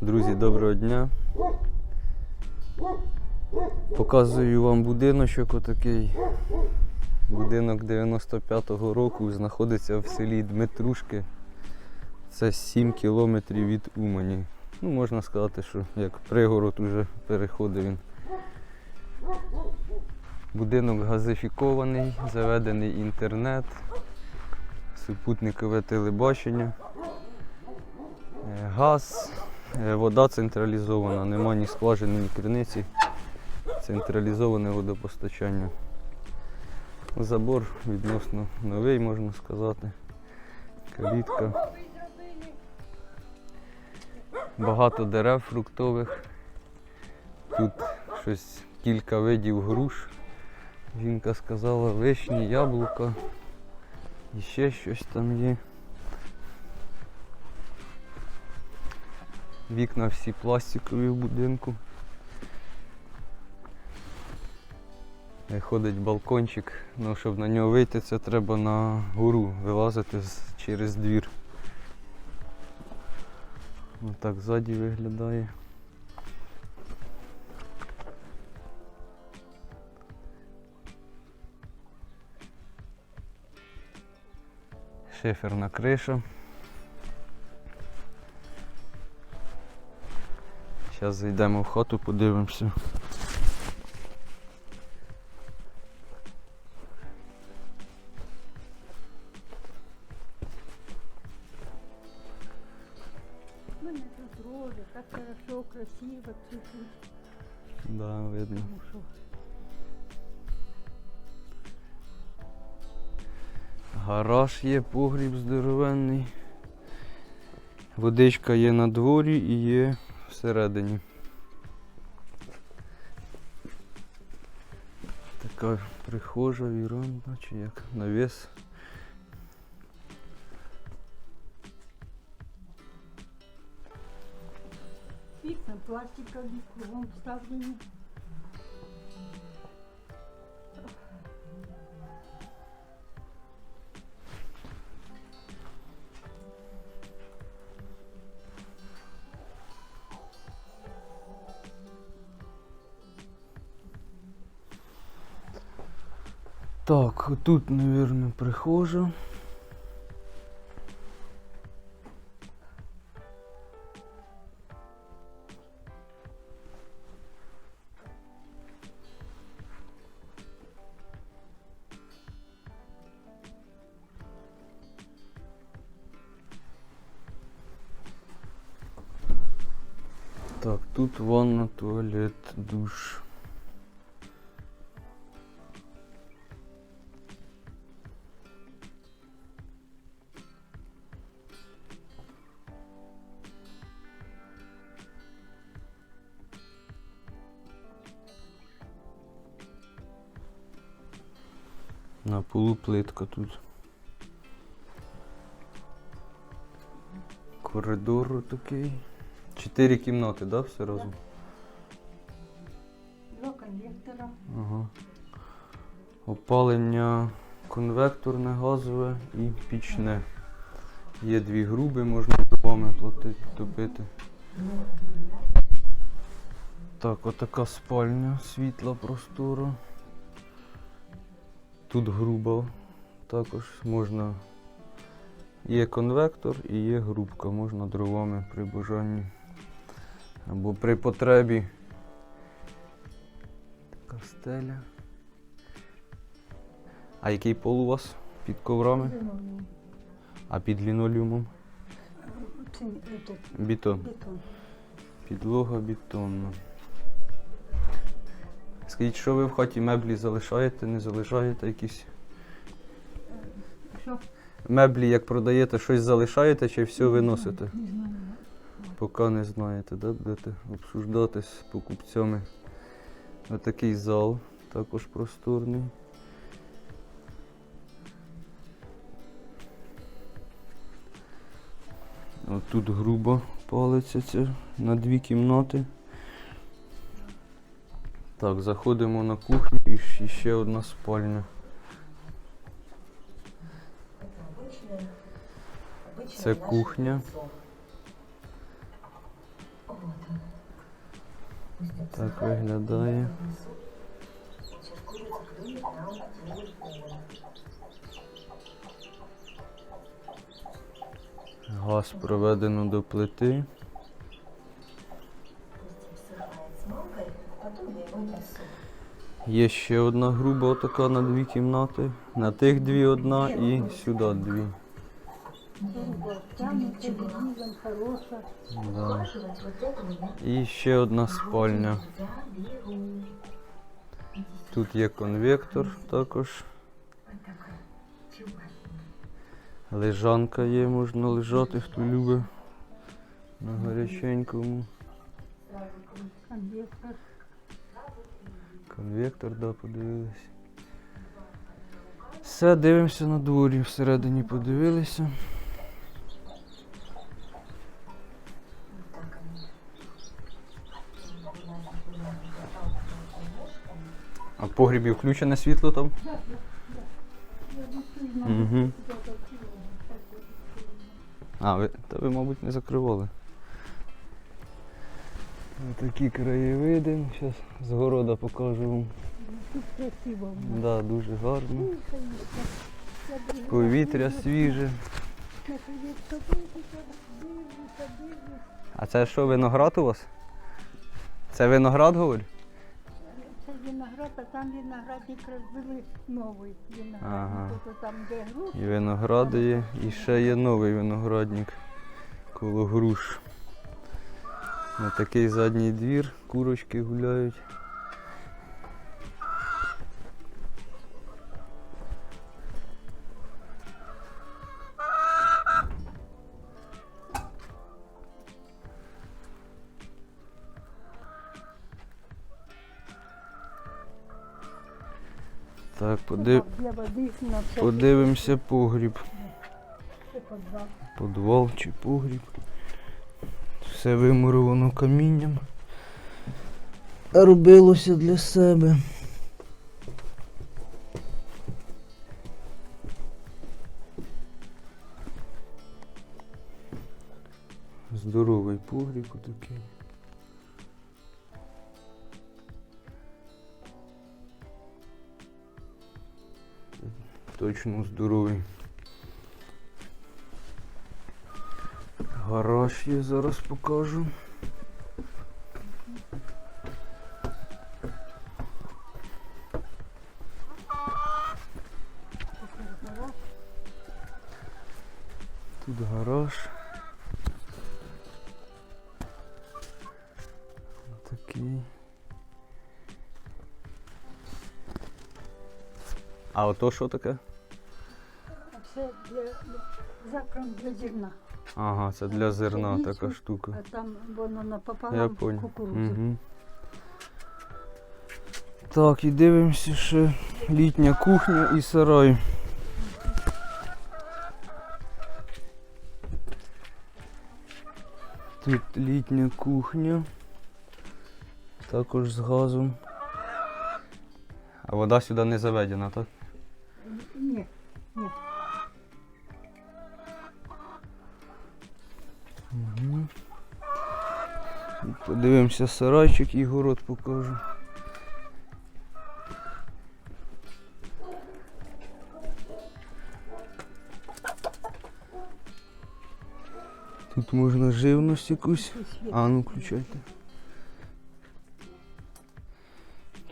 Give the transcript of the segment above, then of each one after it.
Друзі, доброго дня. Показую вам будиночок отакий. Будинок 95-го року знаходиться в селі Дмитрушки. Це 7 кілометрів від Умані. Ну, можна сказати, що як пригород уже переходить він. Будинок газифікований, заведений інтернет, супутникове телебачення, е, газ, вода централізована, нема ні скважини, ні криниці. Централізоване водопостачання. Забор відносно новий, можна сказати. Калітка. Багато дерев фруктових. Тут щось кілька видів груш. Жінка сказала вишні, яблука. І ще щось там є. Вікна всі пластикові в будинку. Е, Ходить балкончик, ну щоб на нього вийти, це треба на гору вилазити через двір. Отак ззаді виглядає. Шиферна криша. Зараз зайдемо в хату, подивимося. Мене тут рожа, так хорошо, красиво цвітуть. Да, видно. Гараж є, погріб здоровенний. Водичка є на дворі і є всередині. Така прихожа, віранда, чи як навіс. вікна пластикові, кругом вставлені. Так, тут, мабуть, прихожа. Так, тут ванна, туалет, душ. На полу плитка тут. Коридор такий. Чотири кімнати, да, все разом? Два конвектора. Ага. Опалення конвекторне, газове і пічне. Є дві груби, можна дровами платити, топити. Так, отака спальня, світла простора. Тут груба також можна. Є конвектор і є грубка, можна дровами при бажанні. Або при потребі. Така стеля. А який пол у вас під коврами? А під Бетон. бетон. Підлога бетонна. Скажіть, що ви в хаті меблі залишаєте, не залишаєте якісь? Що? Меблі, як продаєте, щось залишаєте чи все виносите? Не знаю. Поки не знаєте, да? будете обсуждати з покупцями. Отакий зал, також просторний. От тут грубо палиться на дві кімнати. Так, заходимо на кухню і ще одна спальня. Це кухня. Так виглядає. Газ проведено до плити. Є ще одна груба така на дві кімнати. На тих дві одна і сюди дві. Да. І ще одна спальня. Тут є конвектор також. Лежанка є, можна лежати, хто любить на гаряченькому. Конвектор. Конвектор, да, подивились. Все, дивимося на дворі, всередині подивилися. А в погрібі включене світло там? Угу. А, ви, та ви, мабуть, не закривали. Такі краєвиди. Зараз з города покажу вам. Тут красиво. Да, дуже гарно. Дивлюся, Повітря свіже. А це що, виноград у вас? Це виноград, говорю? Це виноград, а там виноградник розбили новий виноградник. Ага. Там, де груш, І виногради є, і ще є новий виноградник коло груш. На такий задній двір, курочки гуляють. Так, подив... подивимося погріб. Подвал чи погріб. Все вимуровано камінням. Робилося для себе. Здоровий погріб такий. Точно здоровий. Гараж є, зараз покажу. Тут гараж. Такий. А ото що таке? А це для, для закром для зерна. Ага, це для зерна Пшеницю, така штука. А там воно напополам Я понял. кукурудзу. Угу. Так, і дивимося ще літня кухня і сарай. Тут літня кухня. Також з газом. А вода сюди не заведена, так? Подивимося сарайчик і город покажу. Тут можна живність якусь. А ну включайте.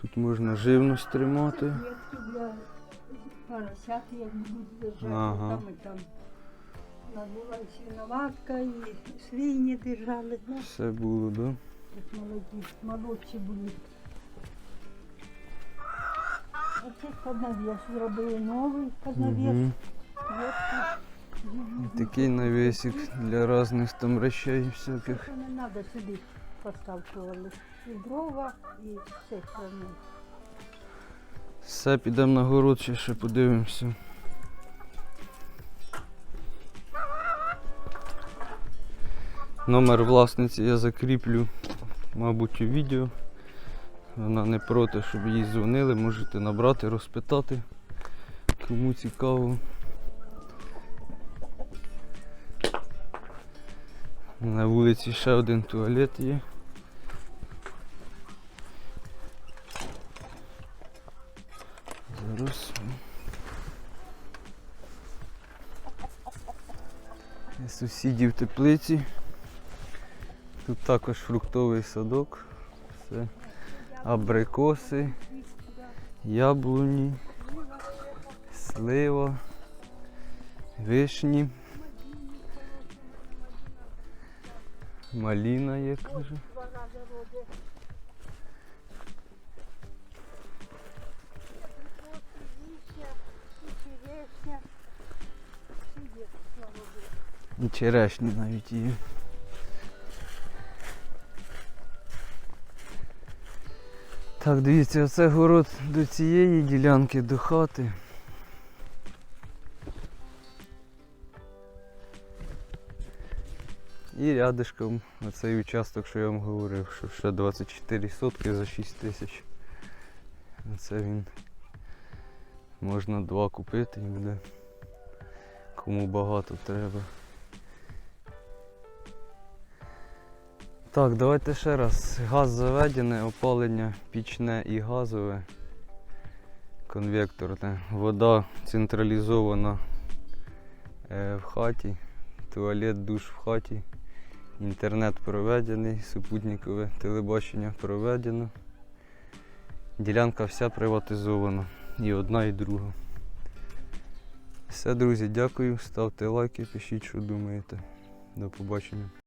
Тут можна живність тримати. Клітки для поросят, як будуть держати. Ага. Там і там. Була і свиноватка, і свині держали. Все було, да? Молоді, молодші були. Оце поднавес зробили новий поднавес. Угу. Кветки. Такий навісик для різних там речей всяких. Це не треба сюди поставкували. І дрова, і все хранили. Все, підемо на город, ще, ще подивимося. Номер власниці я закріплю, мабуть, у відео. Вона не проти, щоб їй дзвонили, можете набрати, розпитати, кому цікаво. На вулиці ще один туалет є. Зараз сусідів теплиці. Тут також фруктовий садок. Все. Абрикоси, яблуні, слива, вишні. Маліна є, каже. І черешні навіть є. Так, дивіться, оце город до цієї ділянки, до хати. І рядишком оцей участок, що я вам говорив, що ще 24 сотки за 6 тисяч. Оце він можна два купити і буде кому багато треба. Так, давайте ще раз. Газ заведений, опалення пічне і газове. Конвекторне. Вода централізована е, в хаті. Туалет, душ в хаті. Інтернет проведений, супутникове телебачення проведено. Ділянка вся приватизована. І одна, і друга. Все, друзі, дякую. Ставте лайки, пишіть, що думаєте. До побачення.